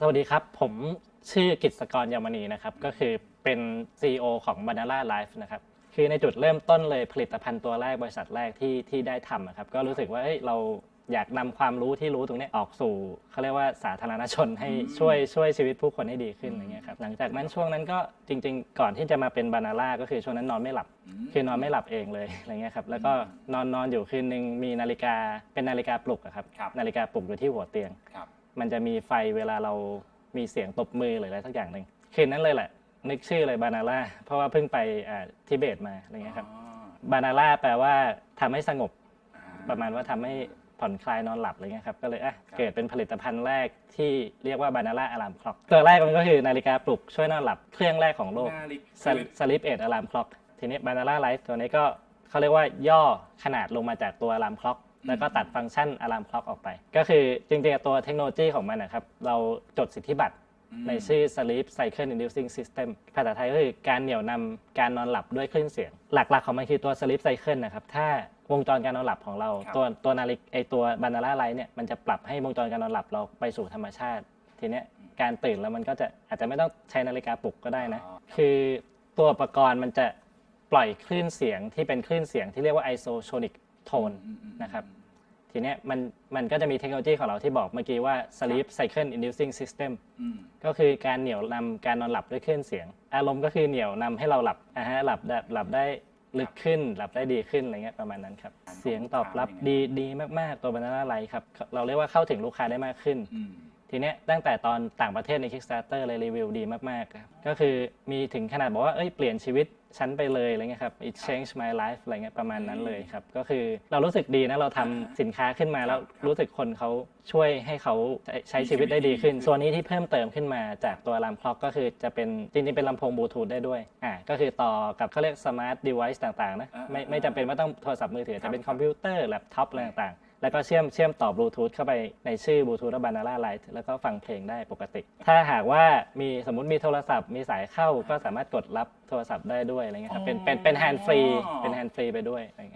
สวัสดีครับ ผมชื่อกิตสกรยามณีนะครับ ก็คือเป็น CEO ของ Banana Life นะครับ คือในจุดเริ่มต้นเลยผลิตภัณฑ์ตัวแรกบริษัทแรกที่ที่ได้ทำนะครับ ก็รู้สึกว่าเอ้ยเราอยากนำความรู้ที่รู้ตรงนี้ออกสู่เขาเรียกว่าสาธารณชนให้ช่วยช่วยชีวิตผู้คนให้ดีขึ้นอะไรเงี้ยครับหลังจากนั้นช่วงนั้นก็จริง ๆ ก่อนที่จะมาเป็นบานาร่าก็คือช่วงนั้นนอนไม่หลับ คือนอนไม่หลับเองเลยอะไรเงี้ยครับแล้วก็นอนนอนอยู่คืนนึงมีนาฬิกาเป็นนาฬิกาปลุกอะครับครับ นาฬิกาปลุกอยู่ที่หัวเตียง ครับ มันจะมีไฟเวลาเรามีเสียงตบมือหรืออะไรสักอย่างหนึ่งคืนนั้นเลยแหละ นึกชื่อเลยบานาร่าเพราะว่าเพิ่งไปอ่าทิเบตมาอะไรเงี้ยครับอ๋อบานาร่าแปลว่าทำให้สงบอ่ประมาณว่าทำให้ผ่อนคลายนอนหลับอะไรเงี้ยครับก็เลยอะครับเกิดเป็นผลิตภัณฑ์แรกที่เรียกว่าบานาร่าอะลามคล็อกตัวแรกมันก็คือนาฬิกาปลุกช่วยนอนหลับเครื่องแรกของโลก นาฬิกสลิปเอ็ดอะลามคล็อกทีนี้บานาร่าไลฟ์ตัวนี้ก็เขาเรียกว่าย่อขนาดลงมาจากตัวอะลามคล็อก แล้วก็ตัดฟังก์ชันอะลามคล็อกออกไป ก็คือจริงๆ ตัวเทคโนโลยีของมันนะครับ เราจดสิทธิบัตรอืมในชื่อ Sleep Cycle Inducing System ภาษาไทยก็คือการเหนี่ยวนำการนอนหลับด้วยคลื่นเสียง หลักๆของมันคือตัว Sleep Cycle นะครับ ถ้าวงจรการนอนหลับของเราครับตัวตัวนาฬิกไอตัวบานาร่าไลท์เนี่ยมันจะปรับให้วงจรการนอนหลับเราไปสู่ธรรมชาติ ทีเนี้ยการตื่นแล้วมันก็จะอาจจะไม่ต้องใช้นาฬิกาปลุกก็ได้นะอ๋อคือตัวอุปกรณ์มันจะปล่อยคลื่นเสียงที่เป็นคลื่นเสียงที่เรียกว่า isosonic tone อืมอืมนะครับ ทีเนี้ยมันมันก็จะมีเทคโนโลยีของเราที่บอกเมื่อกี้ว่า sleep cycle inducing system อืมก็คือการเหนี่ยวนำการนอนหลับด้วยคลื่นเสียง อารมณ์ก็คือเหนี่ยวนำให้เราหลับอ่าฮะหลับได้หลับได้ลึกขึ้น หลับได้ดีขึ้นอะไรเงี้ยประมาณนั้นครับ เสียงตอบรับดีดีมากๆตัวบรรณาไลครับ เราเรียกว่าเข้าถึงลูกค้าได้มากขึ้น อืม ทีเนี้ยตั้งแต่ตอนต่างประเทศใน Kickstarter เลยรีวิวดีมากๆครับก็คือมีถึงขนาดบอกว่าเอ้ยเปลี่ยนชีวิต ฉันไปเลยอะไรเงี้ยครับ it changed my life อะไรเงี้ยประมาณนั้นเลยครับ ก็คือเรารู้สึกดีนะเราทำสินค้าขึ้นมาแล้วรู้สึกคนเขาช่วยให้เขาใช้ใช้ชีวิตได้ดีขึ้น ส่วนนี้ที่เพิ่มเติมขึ้นมาจากตัวลำคล็อกก็คือจะเป็นจริงๆเป็นลำโพงบลูทูธได้ด้วยอ่าก็คือต่อกับเขาเรียกสมาร์ทเดเวิ์ต่างๆนะไม่ไม่จำเป็นว่าต้องโทรศัพท์มือถือจะเป็นคอมพิวเตอร์แล็ปท็อปอะไรต่างๆ แล้วก็เชื่อมเชื่อมต่อบลูทูธเข้าไปในชื่อบลูทูธบานาร่าไลท์แล้วก็ฟังเพลงได้ปกติ ถ้าหากว่ามีสมมติมีโทรศัพท์มีสายเข้าก็สามารถกดรับโทรศัพท์ได้ด้วยอะไรเงี้ยครับเป็นเป็นเป็นแฮนด์ฟรีเป็นแฮนด์ฟรีไปด้วยอะไรเงี้ย